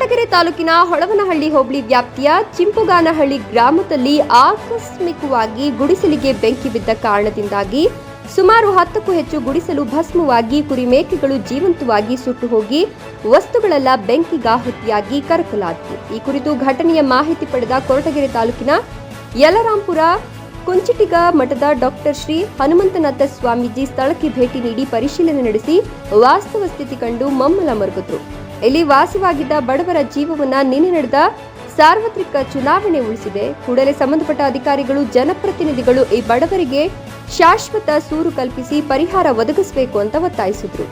ಕೊರಟಗೆರೆ ತಾಲೂಕಿನ ಹೊಳವನಹಳ್ಳಿ ಹೋಬಳಿ ವ್ಯಾಪ್ತಿಯ ಚಿಂಪುಗಾನಹಳ್ಳಿ ಗ್ರಾಮದಲ್ಲಿ ಆಕಸ್ಮಿಕವಾಗಿ ಗುಡಿಸಲಿಗೆ ಬೆಂಕಿ ಬಿದ್ದ ಕಾರಣದಿಂದಾಗಿ ಸುಮಾರು ಹತ್ತಕ್ಕೂ ಹೆಚ್ಚು ಗುಡಿಸಲು ಭಸ್ಮವಾಗಿ ಕುರಿಮೇಕೆಗಳು ಜೀವಂತವಾಗಿ ಸುಟ್ಟು ಹೋಗಿ ವಸ್ತುಗಳೆಲ್ಲ ಬೆಂಕಿಗಾಹುತಿಯಾಗಿ ಕರಕಲಾದವು. ಈ ಕುರಿತು ಘಟನೆಯ ಮಾಹಿತಿ ಪಡೆದ ಕೊರಟಗೆರೆ ತಾಲೂಕಿನ ಯಲರಾಂಪುರ ಕುಂಚಿಟಿಗ ಮಠದ ಡಾಕ್ಟರ್ ಶ್ರೀ ಹನುಮಂತನಾಥ ಸ್ವಾಮೀಜಿ ಸ್ಥಳಕ್ಕೆ ಭೇಟಿ ನೀಡಿ ಪರಿಶೀಲನೆ ನಡೆಸಿ ವಾಸ್ತವ ಸ್ಥಿತಿ ಕಂಡು ಮಮ್ಮಲ ಮರುಗಿದ್ರು. ಇಲ್ಲಿ ವಾಸವಾಗಿದ್ದ ಬಡವರ ಜೀವವನ್ನ ನಿನ್ನೆ ನಡೆದ ಸಾರ್ವತ್ರಿಕ ಚುನಾವಣೆ ಉಳಿಸಿದೆ. ಕೂಡಲೇ ಸಂಬಂಧಪಟ್ಟ ಅಧಿಕಾರಿಗಳು, ಜನಪ್ರತಿನಿಧಿಗಳು ಈ ಬಡವರಿಗೆ ಶಾಶ್ವತ ಸೂರು ಕಲ್ಪಿಸಿ ಪರಿಹಾರ ಒದಗಿಸಬೇಕು ಅಂತ ಒತ್ತಾಯಿಸಿದ್ರು.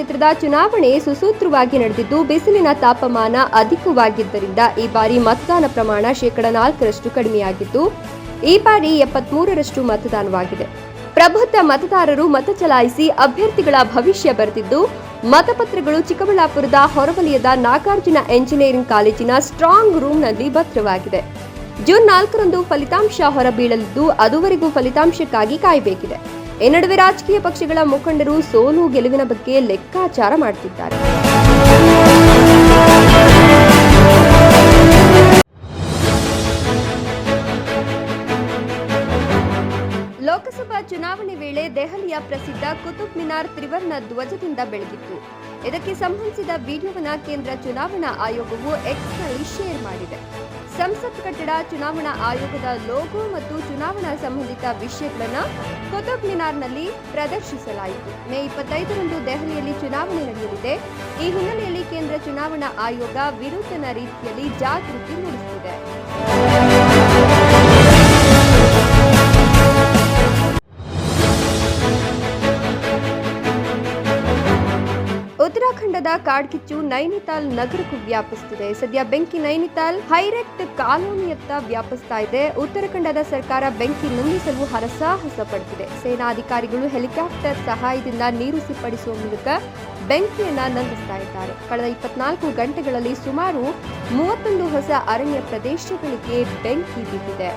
ಕ್ಷೇತ್ರದ ಚುನಾವಣೆ ಸುಸೂತ್ರವಾಗಿ ನಡೆದಿದ್ದು, ಬಿಸಿಲಿನ ತಾಪಮಾನ ಅಧಿಕವಾಗಿದ್ದರಿಂದ ಈ ಬಾರಿ ಮತದಾನ ಪ್ರಮಾಣ ಶೇಕಡ ನಾಲ್ಕರಷ್ಟು ಕಡಿಮೆಯಾಗಿದ್ದು, ಈ ಬಾರಿ ಎಪ್ಪತ್ಮೂರರಷ್ಟು ಮತದಾನವಾಗಿದೆ. ಪ್ರಬುದ್ಧ ಮತದಾರರು ಮತ ಚಲಾಯಿಸಿ ಅಭ್ಯರ್ಥಿಗಳ ಭವಿಷ್ಯ ಬರೆದಿದ್ದು, ಮತಪತ್ರಗಳು ಚಿಕ್ಕಬಳ್ಳಾಪುರದ ಹೊರವಲಯದ ನಾಗಾರ್ಜುನ ಎಂಜಿನಿಯರಿಂಗ್ ಕಾಲೇಜಿನ ಸ್ಟ್ರಾಂಗ್ ರೂಮ್ನಲ್ಲಿ ಭದ್ರವಾಗಿದೆ. ಜೂನ್ ನಾಲ್ಕರಂದು ಫಲಿತಾಂಶ ಹೊರಬೀಳಲಿದ್ದು, ಅದುವರೆಗೂ ಫಲಿತಾಂಶಕ್ಕಾಗಿ ಕಾಯಬೇಕಿದೆ. ಈ ನಡುವೆ ರಾಜಕೀಯ ಪಕ್ಷಗಳ ಮುಖಂಡರು ಸೋಲು ಗೆಲುವಿನ ಬಗ್ಗೆ ಲೆಕ್ಕಾಚಾರ ಮಾಡುತ್ತಿದ್ದಾರೆ. ಲೋಕಸಭಾ ಚುನಾವಣೆ ವೇಳೆ ದೆಹಲಿಯ ಪ್ರಸಿದ್ಧ ಕುತುಬ್ ಮಿನಾರ್ ತ್ರಿವರ್ಣ ಧ್ವಜದಿಂದ ಬೆಳಗಿತ್ತು. ಇದಕ್ಕೆ ಸಂಬಂಧಿಸಿದ ವಿಡಿಯೋವನ್ನ ಕೇಂದ್ರ ಚುನಾವಣಾ ಆಯೋಗವು ಎಕ್ಸ್ನಲ್ಲಿ ಶೇರ್ ಮಾಡಿದೆ. ಸಂಸತ್ ಕಟ್ಟಡ ಚುನಾವಣಾ ಆಯೋಗದ ಲೋಗೋ ಮತ್ತು ಚುನಾವಣಾ ಸಂಬಂಧಿತ ವಿಷಯಗಳನ್ನು ಕುತುಬ್ ಮಿನಾರ್ನಲ್ಲಿ ಪ್ರದರ್ಶಿಸಲಾಯಿತು. ಮೇ ಇಪ್ಪತ್ತೈದರಂದು ದೆಹಲಿಯಲ್ಲಿ ಚುನಾವಣೆ ನಡೆಯಲಿದೆ. ಈ ಹಿನ್ನೆಲೆಯಲ್ಲಿ ಕೇಂದ್ರ ಚುನಾವಣಾ ಆಯೋಗ ವಿನೂತನ ರೀತಿಯಲ್ಲಿ ಜಾಗೃತಿ ಮೂಡಿಸುತ್ತಿದೆ ಉತ್ತರಾಖಂಡದ ಕಾಡ್ಕಿಚ್ಚು ನೈನಿತಾಲ್ ನಗರಕ್ಕೂ ವ್ಯಾಪಿಸುತ್ತಿದೆ ಸದ್ಯ ಬೆಂಕಿ ನೈನಿತಾಲ್ ಹೈರೆಕ್ಟ್ ಕಾಲೋನಿಯತ್ತ ವ್ಯಾಪಿಸ್ತಾ ಇದೆ. ಉತ್ತರಾಖಂಡದ ಸರ್ಕಾರ ಬೆಂಕಿ ನಂದಿಸಲು ಹರಸಾಹಸ ಪಡುತ್ತಿದೆ ಸೇನಾಧಿಕಾರಿಗಳು ಹೆಲಿಕಾಪ್ಟರ್ ಸಹಾಯದಿಂದ ನೀರು ಸಿಂಪಡಿಸುವ ಮೂಲಕ ಬೆಂಕಿಯನ್ನ ನಂದಿಸ್ತಾ ಇದ್ದಾರೆ. ಕಳೆದ ಇಪ್ಪತ್ನಾಲ್ಕು ಗಂಟೆಗಳಲ್ಲಿ ಸುಮಾರು ಮೂವತ್ತೊಂದು ಹೊಸ ಅರಣ್ಯ ಪ್ರದೇಶಗಳಿಗೆ ಬೆಂಕಿ ಬಿದ್ದಿದೆ.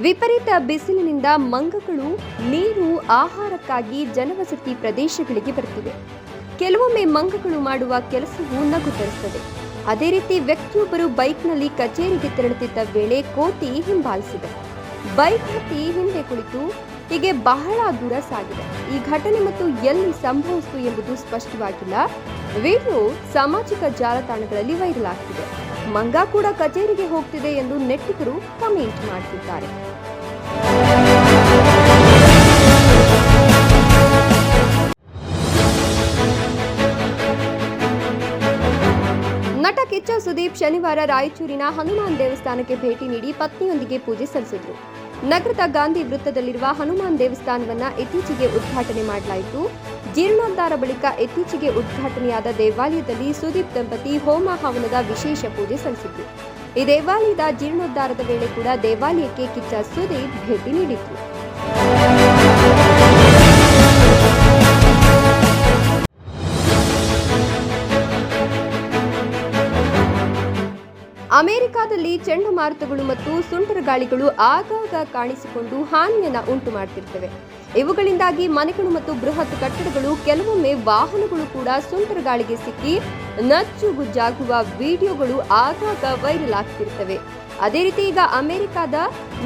ವಿಪರೀತ ಬಿಸಿಲಿನಿಂದ ಮಂಗಗಳು, ನೀರು, ಆಹಾರಕ್ಕಾಗಿ ಜನವಸತಿ ಪ್ರದೇಶಗಳಿಗೆ ಬರುತ್ತಿವೆ. ಕೆಲವೊಮ್ಮೆ ಮಂಗಗಳು ಮಾಡುವ ಕೆಲಸವು ನಗು ತರಿಸುತ್ತದೆ ಅದೇ ರೀತಿ ವ್ಯಕ್ತಿಯೊಬ್ಬರು ಬೈಕ್ನಲ್ಲಿ ಕಚೇರಿಗೆ ತೆರಳುತ್ತಿದ್ದ ವೇಳೆ ಕೋತಿ ಹಿಂಬಾಲಿಸಿದೆ. ಬೈಕ್ ಹತ್ತಿ ಹಿಂದೆ ಕುಳಿತು, ಹೀಗೆ ಬಹಳ ದೂರ ಸಾಗಿದೆ. ಈ ಘಟನೆ ಮತ್ತು ಎಲ್ಲಿ ಸಂಭವಿಸಿತು ಎಂಬುದು ಸ್ಪಷ್ಟವಾಗಿಲ್ಲ. ವಿಡಿಯೋ ಸಾಮಾಜಿಕ ಜಾಲತಾಣಗಳಲ್ಲಿ ವೈರಲ್ ಆಗ್ತಿದೆ. ಮಂಗ ಕೂಡ ಕಚೇರಿಗೆ ಹೋಗ್ತಿದೆ ಎಂದು ನೆಟ್ಟಿಗರು ಕಮೆಂಟ್ ಮಾಡ್ತಿದ್ದಾರೆ. ನಟ ಕಿಚ್ಚ ಸುದೀಪ್ ಶನಿವಾರ ರಾಯಚೂರಿನ ಹನುಮಾನ್ ದೇವಸ್ಥಾನಕ್ಕೆ ಭೇಟಿ ನೀಡಿ ಪತ್ನಿಯೊಂದಿಗೆ ಪೂಜೆ ಸಲ್ಲಿಸಿದ್ರು. ನಗರದ ಗಾಂಧಿ ವೃತ್ತದಲ್ಲಿರುವ ಹನುಮಾನ್ ದೇವಸ್ಥಾನವನ್ನ ಇತ್ತೀಚೆಗೆ ಉದ್ಘಾಟನೆ ಮಾಡಲಾಯಿತು. ಜೀರ್ಣೋದ್ಧಾರ ಬಳಿಕ ಇತ್ತೀಚೆಗೆ ಉದ್ಘಾಟನೆಯಾದ ದೇವಾಲಯದಲ್ಲಿ ಸುದೀಪ್ ದಂಪತಿ ಹೋಮ ಹವನದ ವಿಶೇಷ ಪೂಜೆ ಸಲ್ಲಿಸಿದ್ರು. ಈ ದೇವಾಲಯದ ಜೀರ್ಣೋದ್ಧಾರದ ವೇಳೆ ಕೂಡ ದೇವಾಲಯಕ್ಕೆ ಕಿಚ್ಚ ಸುದೀಪ್ ಭೇಟಿ ನೀಡಿದ್ರು. ಅಮೆರಿಕಾದಲ್ಲಿ ಚಂಡಮಾರುತಗಳು ಮತ್ತು ಸುಂಟರ ಗಾಳಿಗಳು ಆಗಾಗ ಕಾಣಿಸಿಕೊಂಡು ಹಾನಿಯನ್ನು ಉಂಟು ಮಾಡ್ತಿರ್ತವೆ. ಇವುಗಳಿಂದಾಗಿ ಮನೆಗಳು ಮತ್ತು ಬೃಹತ್ ಕಟ್ಟಡಗಳು, ಕೆಲವೊಮ್ಮೆ ವಾಹನಗಳು ಕೂಡ ಸುಂಟರ ಗಾಳಿಗೆ ಸಿಕ್ಕಿ ನಚ್ಚುಗುಜ್ಜಾಗುವ ವಿಡಿಯೋಗಳು ಆಗಾಗ ವೈರಲ್ ಆಗ್ತಿರ್ತವೆ. ಅದೇ ರೀತಿ ಈಗ ಅಮೆರಿಕಾದ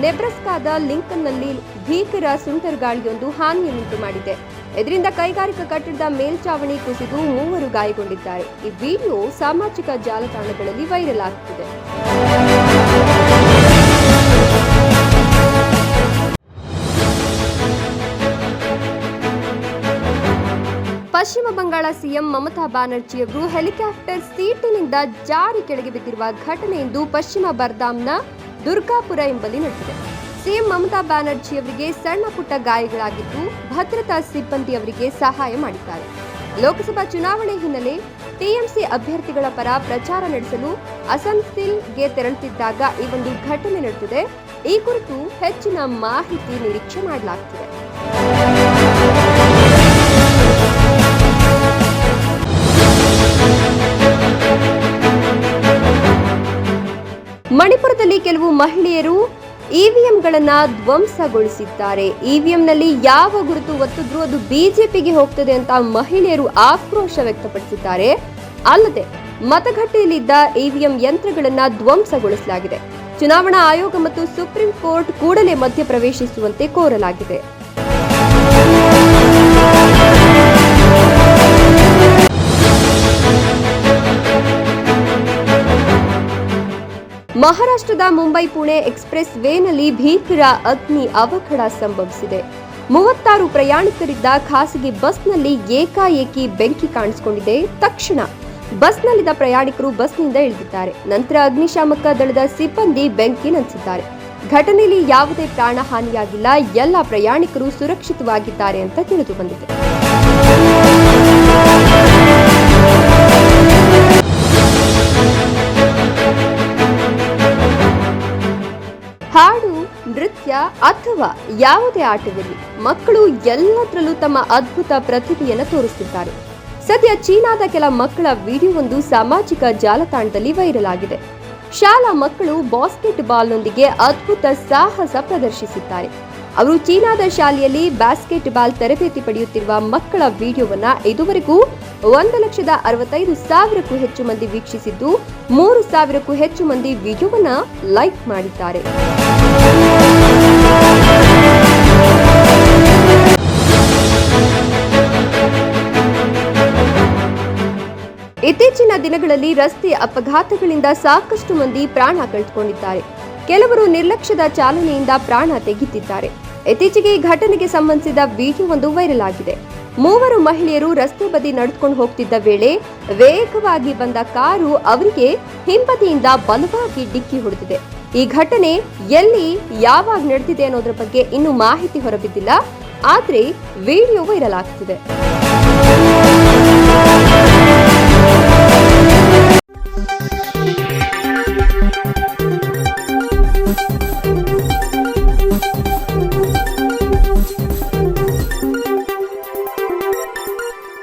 ನೆಬ್ರಸ್ಕಾದ ಲಿಂಕನ್ನಲ್ಲಿ ಭೀಕರ ಸುಂಟರಗಾಳಿಯೊಂದು ಹಾನಿಯನ್ನುಂಟು ಮಾಡಿದೆ. ಇದರಿಂದ ಕೈಗಾರಿಕಾ ಕಟ್ಟಡದ ಮೇಲ್ಚಾವಣಿ ಕುಸಿದು ಮೂವರು ಗಾಯಗೊಂಡಿದ್ದಾರೆ. ಈ ವಿಡಿಯೋ ಸಾಮಾಜಿಕ ಜಾಲತಾಣಗಳಲ್ಲಿ ವೈರಲ್ ಆಗುತ್ತಿದೆ ಪಶ್ಚಿಮ ಬಂಗಾಳ ಸಿಎಂ ಮಮತಾ ಬ್ಯಾನರ್ಜಿಯವರು ಹೆಲಿಕಾಪ್ಟರ್ ಸೀಟಿನಿಂದ ಜಾರಿ ಕೆಳಗೆ ಬಿದ್ದಿರುವ ಘಟನೆ ಇಂದು ಪಶ್ಚಿಮ ಬರ್ದಾಮ್ನ ದುರ್ಗಾಪುರ ಎಂಬಲ್ಲಿ ನಡೆದಿದೆ. ಸಿಎಂ ಮಮತಾ ಬ್ಯಾನರ್ಜಿಯವರಿಗೆ ಸಣ್ಣ ಪುಟ್ಟ ಗಾಯಗಳಾಗಿದ್ದು, ಭದ್ರತಾ ಸಿಬ್ಬಂದಿ ಅವರಿಗೆ ಸಹಾಯ ಮಾಡಿದ್ದಾರೆ. ಲೋಕಸಭಾ ಚುನಾವಣೆ ಹಿನ್ನೆಲೆ ಟಿಎಂಸಿ ಅಭ್ಯರ್ಥಿಗಳ ಪರ ಪ್ರಚಾರ ನಡೆಸಲು ಅಸನ್ಸಿಲ್ಗೆ ತೆರಳುತ್ತಿದ್ದಾಗ ಈ ಒಂದು ಘಟನೆ ನಡೆದಿದೆ. ಈ ಕುರಿತು ಹೆಚ್ಚಿನ ಮಾಹಿತಿ ನಿರೀಕ್ಷೆ ಮಾಡಲಾಗ್ತಿದೆ. ಮಣಿಪುರದಲ್ಲಿ ಕೆಲವು ಮಹಿಳೆಯರು ಇವಿಎಂಗಳನ್ನ ಧ್ವಂಸಗೊಳಿಸಿದ್ದಾರೆ. ಇವಿಎಂನಲ್ಲಿ ಯಾವ ಗುರುತು ಒತ್ತಿದ್ರೂ ಅದು ಬಿಜೆಪಿಗೆ ಹೋಗ್ತದೆ ಅಂತ ಮಹಿಳೆಯರು ಆಕ್ರೋಶ ವ್ಯಕ್ತಪಡಿಸಿದ್ದಾರೆ. ಅಲ್ಲದೆ ಮತಗಟ್ಟೆಯಲ್ಲಿದ್ದ ಇವಿಎಂ ಯಂತ್ರಗಳನ್ನು ಧ್ವಂಸಗೊಳಿಸಲಾಗಿದೆ. ಚುನಾವಣಾ ಆಯೋಗ ಮತ್ತು ಸುಪ್ರೀಂ ಕೋರ್ಟ್ ಕೂಡಲೇ ಮಧ್ಯಪ್ರವೇಶಿಸುವಂತೆ ಕೋರಲಾಗಿದೆ. ಮಹಾರಾಷ್ಟ್ರದ ಮುಂಬೈ ಪುಣೆ ಎಕ್ಸ್ಪ್ರೆಸ್ ವೇನಲ್ಲಿ ಭೀಕರ ಅಗ್ನಿ ಅವಘಡ ಸಂಭವಿಸಿದೆ. ಮೂವತ್ತಾರು ಪ್ರಯಾಣಿಕರಿದ್ದ ಖಾಸಗಿ ಬಸ್ನಲ್ಲಿ ಏಕಾಏಕಿ ಬೆಂಕಿ ಕಾಣಿಸಿಕೊಂಡಿದೆ. ತಕ್ಷಣ ಬಸ್ನಲ್ಲಿದ್ದ ಪ್ರಯಾಣಿಕರು ಬಸ್ನಿಂದ ಇಳಿದಿದ್ದಾರೆ. ನಂತರ ಅಗ್ನಿಶಾಮಕ ದಳದ ಸಿಬ್ಬಂದಿ ಬೆಂಕಿ ನಂಚಿದ್ದಾರೆ. ಘಟನೆಯಲ್ಲಿ ಯಾವುದೇ ಪ್ರಾಣ ಹಾನಿಯಾಗಿಲ್ಲ ಎಲ್ಲ ಪ್ರಯಾಣಿಕರು ಸುರಕ್ಷಿತವಾಗಿದ್ದಾರೆ ಅಂತ ತಿಳಿದು ಬಂದಿದೆ. ಅಥವಾ ಯಾವುದೇ ಆಟದಲ್ಲಿ ಮಕ್ಕಳು ಎಲ್ಲದರಲ್ಲೂ ತಮ್ಮ ಅದ್ಭುತ ಪ್ರತಿಭೆಯನ್ನು ತೋರಿಸುತ್ತಿದ್ದಾರೆ ಸದ್ಯ ಚೀನಾದ ಕೆಲ ಮಕ್ಕಳ ವಿಡಿಯೋವೊಂದು ಸಾಮಾಜಿಕ ಜಾಲತಾಣದಲ್ಲಿ ವೈರಲ್ ಆಗಿದೆ. ಶಾಲಾ ಮಕ್ಕಳು ಬಾಸ್ಕೆಟ್ ಬಾಲ್ನೊಂದಿಗೆ ಅದ್ಭುತ ಸಾಹಸ ಪ್ರದರ್ಶಿಸಿದ್ದಾರೆ ಅವರು ಚೀನಾದ ಶಾಲೆಯಲ್ಲಿ ಬ್ಯಾಸ್ಕೆಟ್ಬಾಲ್ ತರಬೇತಿ ಪಡೆಯುತ್ತಿರುವ ಮಕ್ಕಳ ವಿಡಿಯೋವನ್ನ ಇದುವರೆಗೂ ಒಂದು ಲಕ್ಷದ ಅರವತ್ತೈದು ಸಾವಿರಕ್ಕೂ ಹೆಚ್ಚು ಮಂದಿ ವೀಕ್ಷಿಸಿದ್ದು, ಮೂರು ಸಾವಿರಕ್ಕೂ ಹೆಚ್ಚು ಮಂದಿ ವಿಡಿಯೋವನ್ನ ಲೈಕ್ ಮಾಡಿದ್ದಾರೆ. ಇತ್ತೀಚಿನ ದಿನಗಳಲ್ಲಿ ರಸ್ತೆ ಅಪಘಾತಗಳಿಂದ ಸಾಕಷ್ಟು ಮಂದಿ ಪ್ರಾಣ ಕಳೆದುಕೊಂಡಿದ್ದಾರೆ. ಕೆಲವರು ನಿರ್ಲಕ್ಷ್ಯದ ಚಾಲನೆಯಿಂದ ಪ್ರಾಣ ತೆಗೆದಿದ್ದಾರೆ. ಇತ್ತೀಚೆಗೆ ಈ ಘಟನೆಗೆ ಸಂಬಂಧಿಸಿದ ವಿಡಿಯೋ ಒಂದು ವೈರಲ್ ಆಗಿದೆ. ಮೂವರು ಮಹಿಳೆಯರು ರಸ್ತೆ ಬದಿ ನಡೆದುಕೊಂಡು ಹೋಗ್ತಿದ್ದ ವೇಳೆ ವೇಗವಾಗಿ ಬಂದ ಕಾರು ಅವರಿಗೆ ಹಿಂಬದಿಯಿಂದ ಬಲವಾಗಿ ಡಿಕ್ಕಿ ಹೊಡೆದಿದೆ. ಈ ಘಟನೆ ಎಲ್ಲಿ, ಯಾವಾಗ ನಡೆದಿದೆ ಅನ್ನೋದ್ರ ಬಗ್ಗೆ ಇನ್ನೂ ಮಾಹಿತಿ ಹೊರಬಿದ್ದಿಲ್ಲ. ಆದ್ರೆ ವಿಡಿಯೋ ವೈರಲ್ ಆಗ್ತಿದೆ.